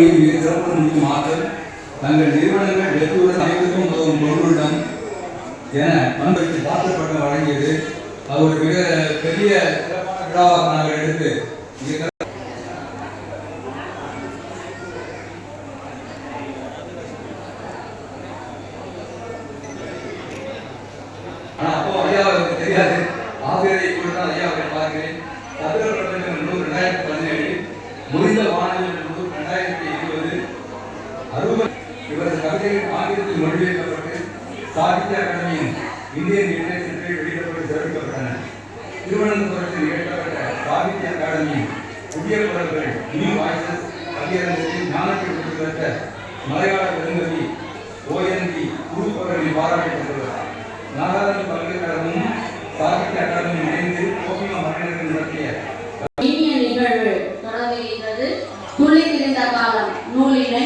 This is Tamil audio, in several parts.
பணியை மிக சிறப்புடன் முடிக்குமாறு தங்கள் நிறுவனங்கள் வெற்றியுடன் அனைவருக்கும் உதவும் பொருளுடன் என மன்றத்தில் டாக்டர் பட்டம் வழங்கியது. அது ஒரு மிக பெரிய சிறப்பான விழாவாக நாங்கள் எடுத்து மிக மொழிபெயர்க்கப்பட்டு சாகித்ய அகாடமியின் இந்தியன் லிட்டரேச்சரில் வெளியிடப்பட்டு சிறப்பிக்கப்பட்டன. திருவனந்தபுரத்தில் நிகழ்த்தப்பட்ட சாகித்ய அகாடமியின் புதிய குரல்கள் நியூ வாய்ஸஸ் கல்வியரங்கத்தில் ஞானத்தில் விருது மலையாள பெருங்கவி ஓஎன்டி குருப்பவர்களின் பாராட்டப்பட்டுள்ளார் நாகாலாந்து பல்கலைக்கழகமும் சாகித்ய அகாடமியும் இணைந்து கோபிமா மகளிர்கள் நடத்திய இனிய நிகழ்வு தொடங்குகின்றது துள்ளி திரிந்த காலம் நூலினை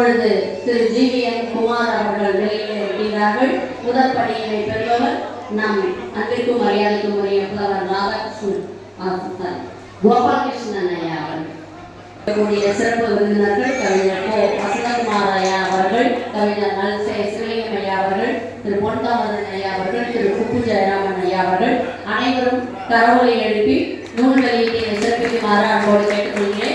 தற்பொழுது திரு ஜி வி என் குமார் அவர்கள் வெளியிட இருக்கிறார்கள் முதல் பணியினை பெறுபவர் நம் அன்பிற்கும் மரியாதைக்கும் உரிய புலவர் ராதாகிருஷ்ணன் கோபாலகிருஷ்ணன் ஐயா அவர்கள். சிறப்பு விருந்தினர்கள் கவிஞர் கோ. வசந்தகுமார் ஐயா அவர்கள் கவிஞர் நல்சே சிவலிங்கம் ஐயா அவர்கள் திரு பொன்தாமதன் ஐயா அவர்கள் திரு குப்பு ஜெயராமன் ஐயா அவர்கள். அனைவரும் கரவொலி எழுப்பி நூல் வெளியீட்டை சிறப்பிக்குமாறு அன்போடு கேட்டுக்கொள்கிறேன்.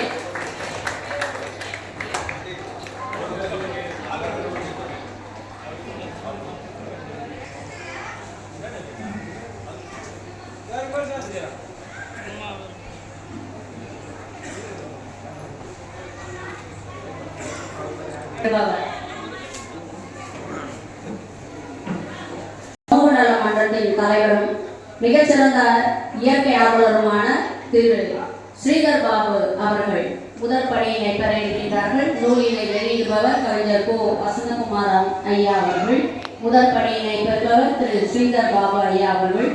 சமூக நல மன்றத்தின் தலைவரும் மிகச்சிறந்த இயற்கை ஆர்வலருமான திரு ஸ்ரீதர் பாபு அவர்கள் முதற் பணியினை பெற இருக்கின்றார்கள் நூலினை வெளியிடுபவர் கவிஞர் கோ. வசந்தகுமார் ஐயா அவர்கள் முதற் பணியினை பெறுபவர் திரு ஸ்ரீதர் பாபு ஐயா அவர்கள்.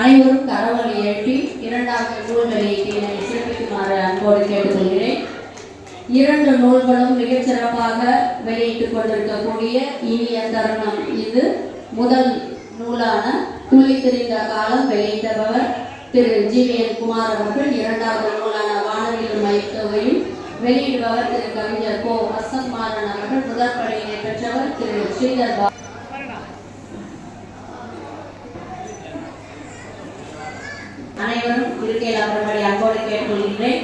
அனைவரும் கரவொலி எழுப்பி இரண்டாவது நூல் வெளியீட்டினை சிறப்பிக்குமாறு அன்போடு கேட்டுக்கொள்கிறேன். இரண்டு நூல்களும் மிகச்சிறப்பாக வெளியிட்டுக் கொண்டிருக்கக்கூடிய இனிய தருணம் இது. முதல் நூலான துள்ளி திரிந்த காலம் வெளியிட்டவர் திரு ஜி வி என் குமார் அவர்கள். இரண்டாவது நூலான வானவிலும் மைத்தவையும் வெளியிடுபவர் திரு கவிஞர் கோ வசந்த் மாறன் அவர்கள் முதற்படையினை பெற்றவர் திரு ஸ்ரீதர் பாபு அனைவரும் இருக்கையில் அமரும்படி அன்போடு கேட்டுக்கொள்கிறேன்.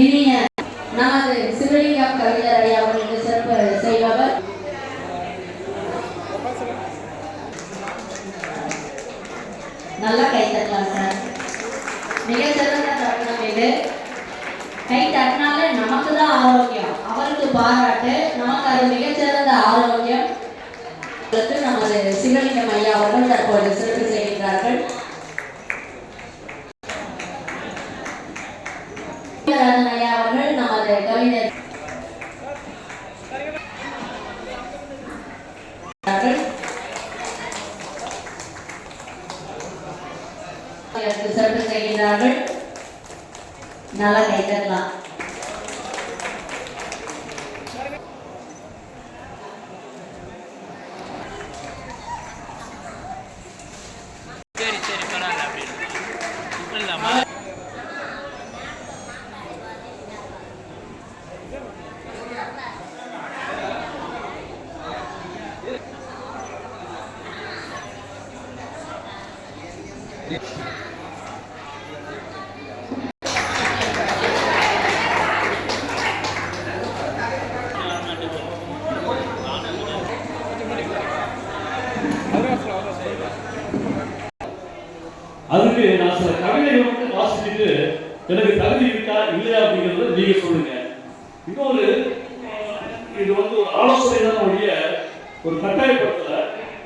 இனிய நமது சிவலிங்கம் கவிஞர் ஐயா அவர்களுக்கு சிறப்பு செய்பவர். நல்லா கை தட்டலாம் சார். மிக சிறந்த தருணம் இது. கை தட்டினாலே நமக்கு தான் ஆரோக்கியம். அவருக்கு பாராட்டு நமக்கு அது மிகச்சிறந்த ஆரோக்கியம். நமது சிவலிங்கம் ஐயா அவர்கள் தற்போது சிறப்பு செய்கின்றார்கள் ராஜன் ஐயா அவர்கள் நமது கவிஞர் அவர்கள் அதற்கு சிறப்பு செய்கின்றார்கள் நல்லா கைத்தரலாம் சரி சரி பரவாயில்ல அப்படி இல்லாமா அதுக்கு நான் சில கவிதைகள் வந்து வாசிச்சுட்டு எனக்கு தகுதி இருக்கா இல்லையா அப்படிங்கிறத நீங்க சொல்லுங்க. இன்னொரு இது வந்து ஒரு ஆலோசனை தான் உடைய ஒரு கட்டாயப்படுத்தல.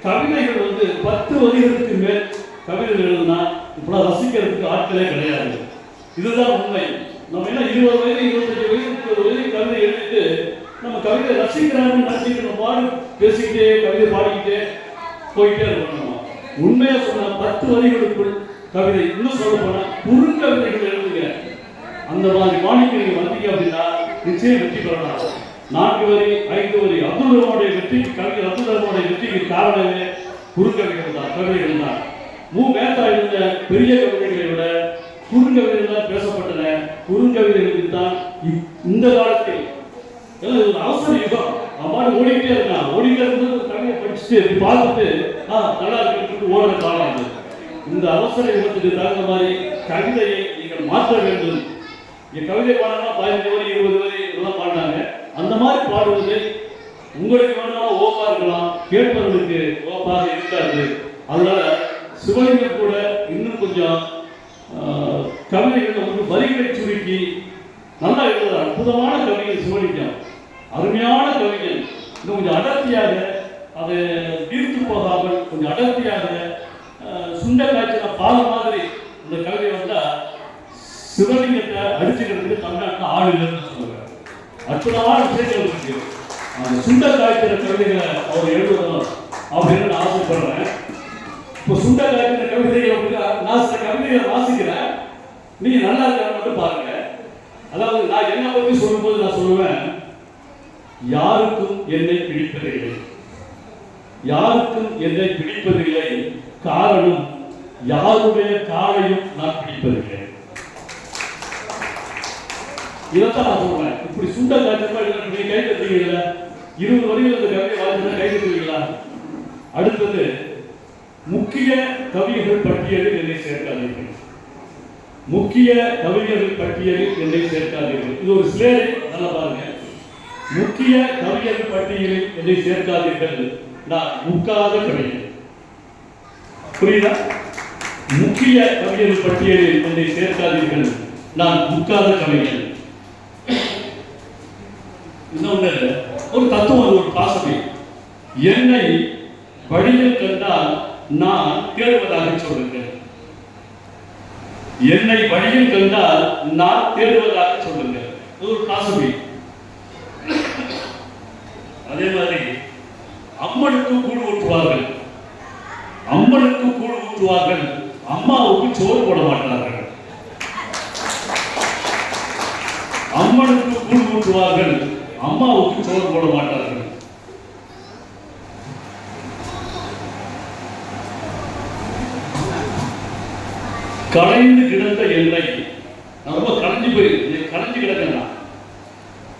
கவிதைகள் வந்து பத்து வரிகளுக்கு மேல் கவிதைகள் எழுதுனா இப்பெல்லாம் ரசிக்கிறதுக்கு ஆட்களே கிடையாது. இதுதான் உண்மை. நம்ம என்ன இருபது வயது இருபத்தஞ்சு வயது முப்பது வயது கவிதை எழுதிட்டு நம்ம கவிதை ரசிக்கிறாங்கன்னு நினைச்சிட்டு நம்ம பாடு பேசிக்கிட்டே கவிதை பாடிக்கிட்டே போயிட்டே இருக்கணும். நம்ம. உண்மையா சொன்ன பத்து வரிகளுக்குள் கவிதை இன்னும் சொல்ல போனா குறுங்கவிதைகள் எழுதுங்க அந்த மாதிரி பாணிக்கு நீங்க வந்தீங்க அப்படின்னா நிச்சயம் வெற்றி பெறலாம். நான்கு வரி ஐந்து வரி அப்துல் ரஹ்மானுடைய வெற்றி கவிஞர் அப்துல் ரஹ்மானுடைய வெற்றிக்கு காரணமே குறுங்கவிகள் தான் கவிதைகள் தான். மு. மேத்தா இருந்த பெரிய கவிதைகளை விட குறுங்கவிதைகள் தான் பேசப்பட்டன. குறுங்கவிதைகளுக்கு தான் இ- இந்த காலத்தில் ஒரு அவசர யுகம் அவன் ஓடிக்கிட்டே இருக்கான். ஓடிக்கிட்டே இருந்து கவிதை படிச்சுட்டு பார்த்துட்டு ஆ நல்லா இருக்கு ஓடுற காலம் அது. இந்த அவசர விபத்துக்கு தகுந்த மாதிரி கவிதையை நீங்கள் மாற்ற வேண்டும். என் கவிதை பாடனா பதினஞ்சு வரி இருபது வரி இதெல்லாம் பாடினாங்க. அந்த மாதிரி பாடுவது உங்களுக்கு வேணாலும் ஓப்பா இருக்கலாம் கேட்பவர்களுக்கு ஓப்பாக இருக்காது. அதனால சிவலிங்கம் கூட இன்னும் கொஞ்சம் ஆஹ், கவிதைகள் வந்து வரிகளை சுருக்கி நல்லா எழுதுற அற்புதமான கவிஞர் சிவலிங்கம். அருமையான கவிஞர். இன்னும் கொஞ்சம் அடர்த்தியாக அதை தீர்த்து போகாமல் கொஞ்சம் அடர்த்தியாக சுண்டல் காய்ச்சின பால் மாதிரி இந்த கவிதை வந்தா சிவலிங்கத்தை அடிச்சுக்கிறதுக்கு தமிழ்நாட்டில் ஆள் இல்லைன்னு சொல்லுவாங்க. அற்புதமான விஷயங்கள் இருக்கு. அந்த சுண்டல் காய்க்கிற கவிதைகளை அவர் எழுதணும் அப்படின்னு நான் ஆசைப்படுறேன். இப்போ சுண்டல் காய்க்கிற கவிதை அப்படின்னா நான் சில கவிதைகளை வாசிக்கிறேன். நீங்க நல்லா இருக்கான்னு மட்டும் பாருங்க. அதாவது நான் என்ன பத்தி சொல்லும்போது நான் சொல்லுவேன். யாருக்கும் என்னை பிடிப்பதில்லை. யாருக்கும் என்னை பிடிப்பதில்லை. காரணம் யாருடைய காலையும் நான் பிடிப்பதில்லை. இதைத்தான் நான் சொல்றேன். இப்படி சுண்ட காய்ச்சமா நீங்க கை தட்டுவீங்களா இருபது வரையில் அந்த கவிதை வாசிச்சா கை தட்டுவீங்களா? அடுத்தது முக்கிய கவிகள் பட்டியலில் என்னை சேர்க்காதீர்கள். முக்கிய கவிஞர்கள் பட்டியலில் என்னை சேர்க்காதீர்கள். இது ஒரு சிலேரை நல்லா பாருங்க. முக்கிய கவிஞர்கள் பட்டியலில் என்னை சேர்க்காதீர்கள். நான் முக்காத கவிஞர் புரியுதா? முக்கிய கவிஞர் பட்டியலில் என்னை சேர்க்காதீர்கள். நான் முக்காத கவிஞர் இன்னொன்று ஒரு தத்துவம் ஒரு பாசனை என்னை வழியில் கண்டால் நான் தேடுவதாக சொல்லுங்கள். என்னை வழியில் கண்டால் நான் தேடுவதாக சொல்லுங்கள். இது ஒரு பாசனை அதே மாதிரி அம்மனுக்கு கூழ் ஊற்றுவார்கள் அம்மனுக்கு கூழ் ஊற்றுவார்கள் அம்மாவுக்கு சோறு போட மாட்டார்கள். அம்மனுக்கு கூழ் ஊற்றுவார்கள் அம்மாவுக்கு சோறு போட மாட்டார்கள். களைந்து கிடந்த எண்ணெய். ரொம்ப களைஞ்சு போயிருக்கு களைஞ்சு கிடக்கா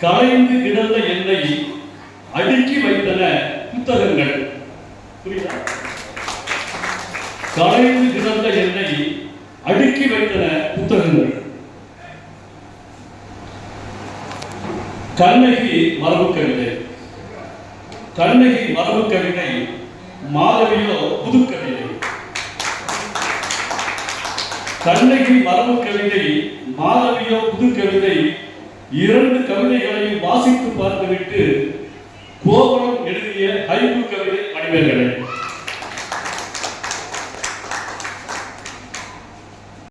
களைந்து கிடந்த எண்ணெய் அடுக்கி வைத்தன புத்தகங்கள். புரியுதா? களைந்து கிடந்த அடுக்கி வைத்தன புத்தகங்கள். கண்ணகி மரபு கவிதை. கண்ணகி மரபு கவிதை மாதவியோ புது கவிதை. கண்ணகி மரபு கவிதை மாதவியோ புது கவிதை இரண்டு கவிதைகளையும் வாசித்து பார்த்துவிட்டு கோபுரம் எழுதிய ஐந்து கவிதை மணிமேகலை